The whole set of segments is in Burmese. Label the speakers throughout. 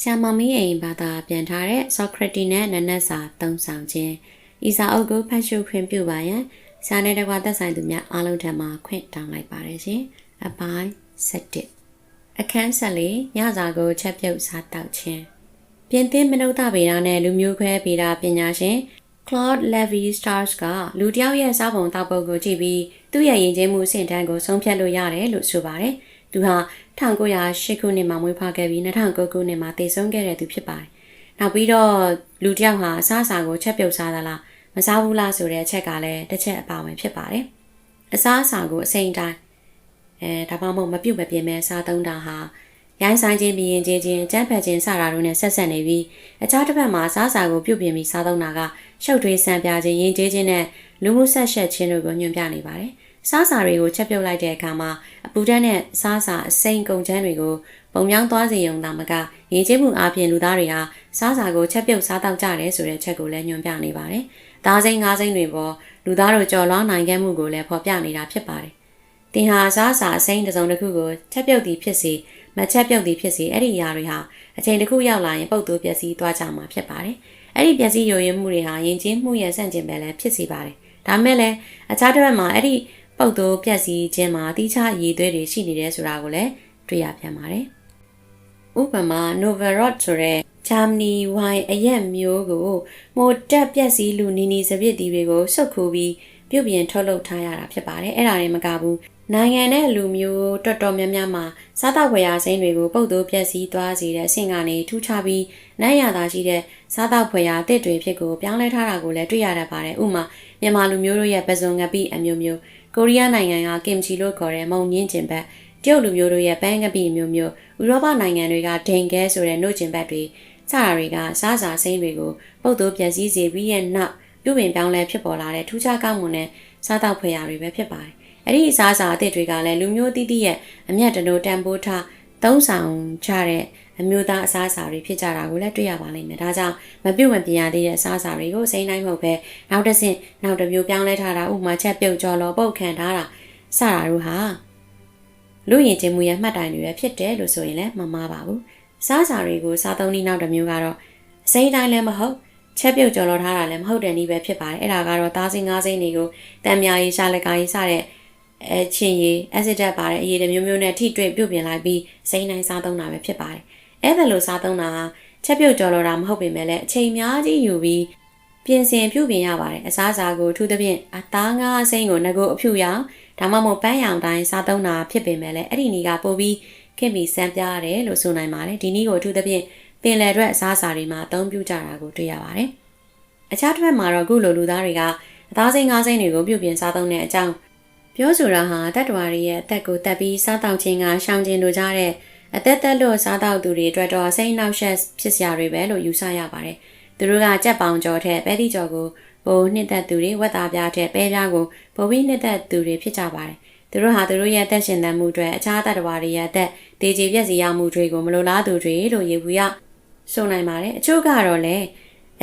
Speaker 1: ဆရာမမီးအိမ်ဘာသာပြန်ထားတဲ့ Socrates နဲ့နနက်စာသုံးဆောင်ခြင်းဤစာအုပ်ကိုဖတ်ရှုခွင့်ပြုပါရန်စာနယ်တကွာသက်ဆိုင်သူများအားလုံးထံမှခွင့်တောင်းလိုက်ပါတယ်ရှင်။အပိုင်း7အခန်းဆက်လေးညစာကိုချက်ပြုတ်စားတောက်ခြင်းပြင်သစ်မနုဿဗေဒနဲ့လူမျိုးခွဲဗေဒပညာရှင် Claude Lévi-Strauss ကလူတစ်ယောက်ရဲ့စားပုံတောက်ပုံကိုကြည့်ပြီးသူ့ရဲ့ယဉ်ကျေးမှုအဆင့်တန်းကိုဆုံးဖြတ်လို့ရတယ်လို့ဆိုပါတယ်။ သူဟာ1908ခုနှစ်မှာမွေးဖွားခဲ့ပြီး2009ခုနှစ်မှာတည်ဆုံးခဲ့တဲ့သူဖြစ်ပါတယ်။နောက်ပြီးတော့လူတစ်ယောက်ဟာအစားအစာကိုချက်ပြုတ်စားသလားမစားဘူးလားဆိုတဲ့အချက်ကလည်းတစ်ချက်အပါဝင်ဖြစ်ပါတယ်။အစားအစာကိုအစိမ့်တိုင်းအဲဒါမှမဟုတ်မပြုတ်မပြင်းမဲ့စားသုံးတာဟာရိုင်းဆိုင်ခြင်းပြီးရင်ချင်းချင်းကြမ်းဖက်ခြင်းစတာတို့နဲ့ဆက်ဆက်နေပြီးအခြားတစ်ဖက်မှာစားစာကိုပြုတ်ပြင်းပြီးစားသုံးတာကရှုပ်ထွေးဆန်ပြခြင်းရင်ကျေးခြင်းနဲ့လူမှုဆက်ဆက်ခြင်းတို့ကိုညွှန်ပြနေပါတယ်။ စားစာတွေကိုချက်ပြုတ်လိုက်တဲ့အခါမှာအပူဓာတ်နဲ့စားစာအစိမ့်ကုန်ချမ်းတွေကိုပုံပြောင်းသွားစေရုံသာမကရင်ကျေးမှုအပြင်လူသားတွေဟာစားစာကိုချက်ပြုတ်စားတော့ကြတယ်ဆိုတဲ့ချက်ကိုလည်းညွှန်ပြနေပါတယ်။သားစိမ့်ငါးစိမ့်တွေပေါ်လူသားတို့ကြော်လွှားနိုင်ခဲ့မှုကိုလည်းဖော်ပြနေတာဖြစ်ပါတယ်။တင်ဟာစားစာအစိမ့်တစ်စုံတစ်ခုကိုချက်ပြုတ်သည်ဖြစ်စေမချက်ပြုတ်သည်ဖြစ်စေအဲ့ဒီအရာတွေဟာအချိန်တစ်ခုရောက်လာရင်ပုတ်တူပျက်စီးသွားကြမှာဖြစ်ပါတယ်။အဲ့ဒီပျက်စီးယိုယွင်းမှုတွေဟာယဉ်ကျေးမှုရဲ့ဆန့်ကျင်ဘက်လည်းဖြစ်စေပါတယ်။ဒါမဲ့လည်းအခြားတစ်ဖက်မှာအဲ့ဒီ ပုတ်တူပျက်စီးခြင်းမှာတိကျရည်သွေးတွေရှိနေတယ်ဆိုတာကိုလည်းတွေ့ရပြန်ပါတယ်။ဥပမာ Novarot ဆိုတဲ့ဂျာမနီဝိုင်အရက်မျိုးကိုမိုတက်ပျက်စီးလူနီနီစပစ်တီတွေကိုစုပ်ခိုးပြီးပြုတ်ပြင်ထုတ်လုပ်ထားရတာဖြစ်ပါတယ်အဲ့ဒါတွေမကဘူးနိုင်ငံနဲ့လူမျိုးတော်တော်များများမှာစားတောက်ဝယ်ရစိမ်းတွေကိုပုတ်သိုးပြက်စီးသွားစေတဲ့အဆင့်ကနေထူးခြားပြီးနိုင်ရတာရှိတဲ့စားတောက်ဖွယ်ရာတစ်တွေဖြစ်ကိုပြောင်းလဲထားတာကိုလည်းတွေ့ရတတ်ပါတယ်ဥမာမြန်မာလူမျိုးတို့ရဲ့ပဇွန်ငပိအမျိုးမျိုး ကိုရီးယားနိုင်ငံကကင်ချီလို့ခေါ်တဲ့မုံညင်းကျင်ဘက်တရုတ်လူမျိုးတို့ရဲ့ပန်းငပိမျိုးမျိုးဥရောပနိုင်ငံတွေကဒိန်ကဲဆိုတဲ့နှုတ်ကျင်ဘက်တွေစတာတွေကစားစာစိမ်းတွေကိုပုတ်သိုးပြက်စီးစေပြီးရဲ့နောက်ပြုပင်ပြောင်းလဲဖြစ်ပေါ်လာတဲ့ထူးခြားကောင်းမွန်တဲ့စားတောက်ဖွယ်ရာတွေပဲဖြစ်ပါတယ်အဲ့ဒီအစားအစာအသစ်တွေကလည်းလူမျိုးတိတိရဲ့အမျက်တနိုးတန်ဖိုးထား သုံးဆောင်ကြတဲ့အမျိုးသားအစားအစာတွေဖြစ်ကြတာကိုလည်းတွေ့ရပါလိမ့်မယ်။ဒါကြောင့်မပြုတ်မပြင်းရသေးတဲ့အစားအစာတွေကိုစိမ့်တိုင်းမဟုတ်ပဲနောက်တစ်ဆင့်နောက်တစ်မျိုးပြောင်းလဲထားတာဥပမာချက်ပြုတ်ကြော်လောပုတ်ခံထားတာစတာတို့ဟာလူရင်ချင်းမှုရဲ့မှတ်တိုင်တွေပဲဖြစ်တယ်လို့ဆိုရင်လည်းမမှားပါဘူး။စားစာတွေကိုစားသုံးနည်းနောက်တစ်မျိုးကတော့အစိမ့်တိုင်းလည်းမဟုတ်ချက်ပြုတ်ကြော်လောထားတာလည်းမဟုတ်တဲ့နည်းပဲဖြစ်ပါတယ်။အဲ့ဒါကတော့သားစင်းငါးစင်းတွေကိုတံမြာရေးရှာလက်ကားရေးစတဲ့ အဲချင်းရည် acid ဓာတ်ပါတဲ့အရည်တွေမျိုးမျိုးနဲ့ထိတွေ့ပြုတ်ပြင်လိုက်ပြီးစိမ်းတိုင်းစားသုံးတာပဲဖြစ်ပါတယ်။အဲ့ဒါလိုစားသုံးတာဟာချက်ပြုတ်ကြော်လို့တာမဟုတ်ပေမဲ့လည်းအချိန်များကြီးယူပြီးပြင်ဆင်ပြုတ်ပြင်ရပါတယ်။အစားအစာကိုထူးသဖြင့်အသားငါးစိမ်းကိုငကိုအဖြူရောင်ဒါမှမဟုတ်ပန်းရောင်တိုင်းစားသုံးတာဖြစ်ပေမဲ့လည်းအဲ့ဒီနီးကပို့ပြီးခင်ပြီးစမ်းပြရတယ်လို့ဆိုနိုင်ပါတယ်။ဒီနည်းကိုထူးသဖြင့်ပင်လယ်အတွက်အစားအစာတွေမှာအသုံးပြုကြတာကိုတွေ့ရပါတယ်။အခြားတစ်ဖက်မှာတော့အခုလိုလူသားတွေကအသားစိမ်းငါးစိမ်းတွေကိုပြုတ်ပြင်စားသုံးတဲ့အကြောင်း ပြောဆိုတာဟာတတ္တဝါတွေရဲ့အသက်ကိုတက်ပြီးစားတောက်ခြင်းကရှောင်ကျဉ်လိုကြတဲ့အသက်သက်လို့စားတောက်သူတွေအတွက်တော့စိတ်နှောက်ယှက်ဖြစ်စရာတွေပဲလို့ယူဆရပါတယ်။သူတို့ကကြက်ပေါင်ကြော်ထက်ပဲတိကြော်ကိုပိုနှစ်သက်သူတွေဝက်သားပြားထက်ပဲပြားကိုပိုပြီးနှစ်သက်သူတွေဖြစ်ကြပါတယ်။သူတို့ဟာသူတို့ရဲ့အသက်ရှင်သန်မှုအတွက်အခြားတတ္တဝါတွေရဲ့အသက်ဒေကျေပြည့်စည်ရမှုတွေကိုမလိုလားသူတွေလို့ရေဘူးရဆိုနိုင်ပါတယ်။အချို့ကတော့လည်း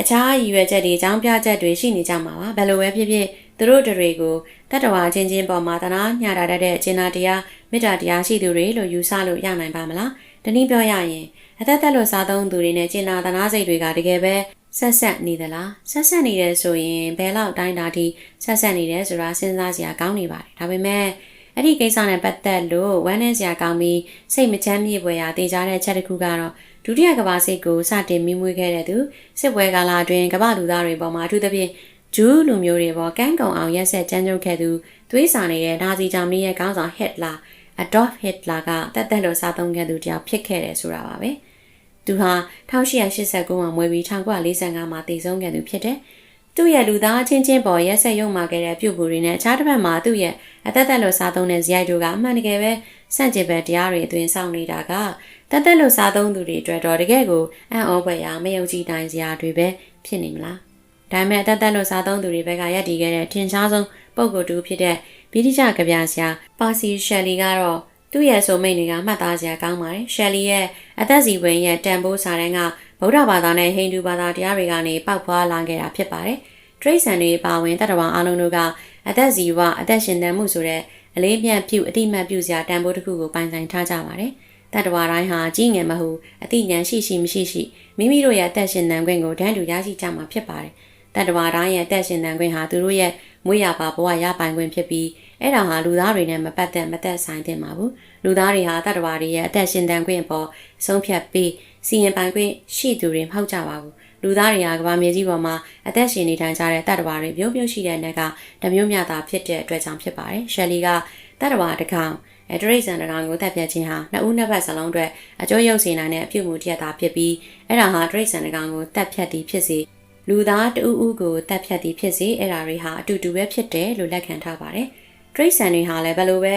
Speaker 1: အခြားရည်ရွယ်ချက်တွေအကြောင်းပြချက်တွေရှိနေကြမှာပါ။ဘယ်လိုပဲဖြစ်ဖြစ် သူတို့တွေကိုတတဝါချင်းချင်းပေါ်မှာတနာညှတာတတ်တဲ့ကျင်နာတရားမေတ္တာတရားရှိသူတွေလို့ယူဆလို့ရနိုင်ပါမလားတနည်းပြောရရင်အသက်သက်လို့စားသုံးသူတွေနဲ့ကျင်နာတနာစိတ်တွေကတကယ်ပဲဆက်ဆက်နေသလားဆက်ဆက်နေတယ်ဆိုရင်ဘယ်လောက်တိုင်းတာထိဆက်ဆက်နေတယ်ဆိုတာစဉ်းစားစရာကောင်းနေပါတယ်ဒါပေမဲ့အဲ့ဒီကိစ္စနဲ့ပတ်သက်လို့ဝမ်းနည်းစရာကောင်းပြီးစိတ်မချမ်းမြေ့ပွဲရာတေချာတဲ့ချက်တစ်ခုကတော့ဒုတိယကမ္ဘာစစ်ကိုစတင်မိမွေးခဲ့တဲ့သူစစ်ပွဲကာလအတွင်းကမ္ဘာလူသားတွေပေါ်မှာအထူးသဖြင့် ဂျူးလူမျိုးတွေပေါ်ကန်းကုံအောင်ရက်ဆက်ကြမ်းကြုတ်ခဲ့သူသွေးစာနေတဲ့နာဇီဂျာမနီရဲ့ခေါင်းဆောင်ဟစ်လာအဒေါ့ဖ်ဟစ်လာကတက်တက်လို့စားသုံးခဲ့သူတယောက်ဖြစ်ခဲ့တယ်ဆိုတာပါပဲသူဟာ1889မှာမွေးပြီး1945မှာတည်ဆုံးခဲ့သူဖြစ်တယ်သူ့ရဲ့လူသားချင်းချင်းပေါ်ရက်ဆက်ရုံမာခဲ့တဲ့ပြုတ်ပူတွေနဲ့အခြားတစ်ဖက်မှာသူ့ရဲ့အသက်သက်လို့စားသုံးတဲ့ဇယိုက်တို့ကအမှန်တကယ်ပဲစန့်ကျင်ဘက်တရားတွေအတွင်ဆောင်နေတာကတက်တက်လို့စားသုံးသူတွေအတွက်တော့တကယ်ကိုအံ့ဩဖွယ်ရာမယုံကြည်နိုင်စရာတွေပဲဖြစ်နေမလား ဒါပေမဲ့အသက်သက်လို့စားသုံးသူတွေဘက်ကရက်တည်ခဲ့တဲ့ထင်ရှားဆုံးပုံကိုယ်တူဖြစ်တဲ့ဗြိတိရှကဗျာဆရာပါစီရှယ်လီကတော့သူ့ရဲ့ဆိုမိတ်တွေကမှတ်သားစရာကောင်းပါတယ်။ရှယ်လီရဲ့အသက်စီဝင်ရဲ့တန်ဖိုးစာတန်းကဗုဒ္ဓဘာသာနဲ့ဟိန္ဒူဘာသာတရားတွေကနေပေါက်ဖွာလာခဲ့တာဖြစ်ပါတယ်။တရိတ်ဆန်တွေပါဝင်တတ္တဝါအလုံးတို့ကအသက်စီဝအသက်ရှင်သန်မှုဆိုတဲ့အလေးပြတ်ပြုအတိမတ်ပြုစရာတန်ဖိုးတစ်ခုကိုပိုင်ဆိုင်ထားကြပါတယ်။တတ္တဝါတိုင်းဟာကြီးငယ်မဟုတ်အသိဉာဏ်ရှိရှိမရှိရှိမိမိတို့ရဲ့အသက်ရှင်သန်ခွင့်ကိုတန်းတူရရှိကြမှာဖြစ်ပါတယ် တတ္တဝါတိုင်းရဲ့အသက်ရှင်သန်ခွင့်ဟာသူတို့ရဲ့မွေးရပါဘဝရပိုင်ခွင့်ဖြစ်ပြီးအဲ့ဒါဟာလူသားတွေနဲ့မပတ်သက်မသက်ဆိုင်သင့်ပါဘူးလူသားတွေဟာတတ္တဝါတွေရဲ့အသက်ရှင်သန်ခွင့်ပေါ်ဆုံးဖြတ်ပြီးစီရင်ပိုင်ခွင့်ရှိသူတွေမဟုတ်ကြပါဘူးလူသားတွေဟာကမ္ဘာမြေကြီးပေါ်မှာအသက်ရှင်နေထိုင်ကြတဲ့တတ္တဝါတွေမျိုးမျိုးရှိတဲ့နေကတမျိုးမြတာဖြစ်တဲ့အတွက်ကြောင့်ဖြစ်ပါတယ်ရှယ်လီကတတ္တဝါတစ်ကောင်အဲတရိတ်ဆန်တကောင်ကိုတက်ပြတ်ခြင်းဟာနှစ်ဦးနှစ်ဖက်စလုံးအတွက်အကျိုးရုပ်စေနိုင်တဲ့အပြုအမူတစ်ရပ်သာဖြစ်ပြီးအဲ့ဒါဟာတရိတ်ဆန်တကောင်ကိုတက်ဖြတ်သည်ဖြစ်စေ လူသားတဦးဦးကိုတက်ဖြတ်သည်ဖြစ်စေအဲ့ဒါတွေဟာအတူတူပဲဖြစ်တယ်လို့လက်ခံထားပါတယ်တရိတ်ဆန်တွေဟာလည်းဘယ်လိုပဲ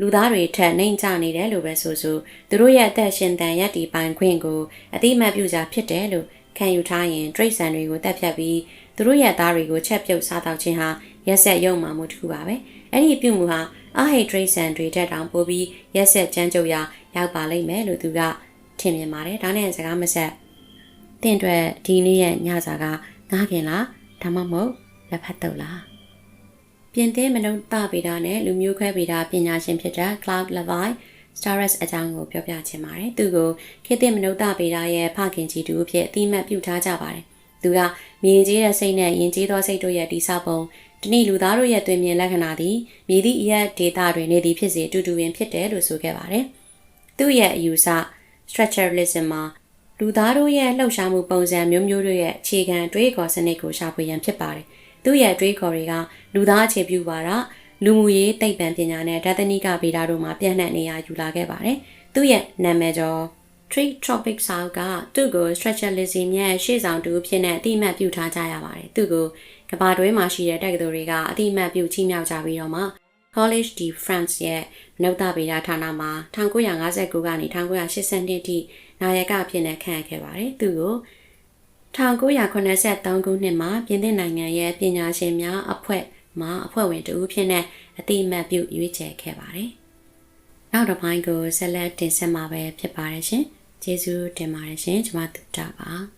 Speaker 1: လူသားတွေထက်နှိမ်ချနေတယ်လို့ပဲဆိုဆိုသူတို့ရဲ့အသက်ရှင်တန်ရက်တီပိုင်ခွင့်ကိုအတိအမှတ်ပြုကြဖြစ်တယ်လို့ခံယူထားရင်တရိတ်ဆန်တွေကိုတက်ဖြတ်ပြီးသူတို့ရဲ့သားတွေကိုချက်ပြုတ်စားတော့ခြင်းဟာရက်ဆက်ရုံမှမှုတစ်ခုပါပဲအဲ့ဒီပြုမှုဟာအာဟိဒရိတ်ဆန်တွေတက်တောင်ပို့ပြီးရက်ဆက်ကြမ်းကြုတ်ရာရောက်ပါလိမ့်မယ်လို့သူကထင်မြင်ပါတယ်ဒါနဲ့စကားမဆက် တင့်အတွက်ဒီနေ့ရဲ့ညစာကငားခင်လားဒါမှမဟုတ်လက်ဖက်တုပ်လားပြင်သင်းမနုဿဗေဒနဲ့လူမျိုးခွဲဗေဒပညာရှင်ဖြစ်တဲ့ Cloud Levi Starus အကြောင်းကိုပြောပြချင်ပါတယ်သူကိုခေတ်သစ်မနုဿဗေဒရဲ့ဖခင်ကြီးတူအဖြစ်အတိအမှတ်ပြုထားကြပါတယ်သူကမြင်ကြီးတဲ့စိတ်နဲ့ယဉ်ကျေးသောစိတ်တို့ရဲ့တိဆောက်ပုံတနည်းလူသားတို့ရဲ့တွင်မြင်လက္ခဏာသည်မြည်သည့်အရက်ဒေတာတွင်နေသည်ဖြစ်စေအတူတူပင်ဖြစ်တယ်လို့ဆိုခဲ့ပါတယ်။သူ့ရဲ့အယူဆ structuralism မှာ လူသားတို့ရဲ့လှုပ်ရှားမှုပုံစံမျိုးမျိုးတို့ရဲ့အခြေခံအတွေးခေါ်စနစ်ကိုရှာဖွေရန်ဖြစ်ပါတယ်။သူ့ရဲ့အတွေးခေါ်တွေကလူသားအခြေပြုပါတာလူမှုရေးသိပ္ပံပညာနဲ့ဓာတ်တနိကဗေဒတို့မှာပြန့်နှံ့နေရယူလာခဲ့ပါတယ်။သူ့ရဲ့နာမည်ကျော် Tree Tropic Sound ကသူ့ကို structuralism ရဲ့ရှေ့ဆောင်တူအဖြစ်နဲ့အတိအမှတ်ပြုထားကြရပါတယ်။သူ့ကိုကဘာတွဲမှာရှိတဲ့တက္ကသိုလ်တွေကအတိအမှတ်ပြုချီးမြှောက်ကြပြီးတော့မှ College de France ရဲ့မနုဿဗေဒဌာနမှာ1959ကနေ1982အထိနာယကအဖြစ်နဲ့ခန့်အပ်ခဲ့ပါတယ်။သူကို1983ခုနှစ်မှာပြင်သစ်နိုင်ငံရဲ့ပညာရှင်များအဖွဲ့မှအဖွဲ့ဝင်တဦးဖြစ်တဲ့အတိအမှတ်ပြုရွေးချယ်ခဲ့ပါတယ်။နောက်တစ်ပိုင်းကိုဆက်လက်တင်ဆက်မှာပဲဖြစ်ပါတယ်ရှင်။ကျေးဇူးတင်ပါတယ်ရှင်ကျွန်မတူတာပါ။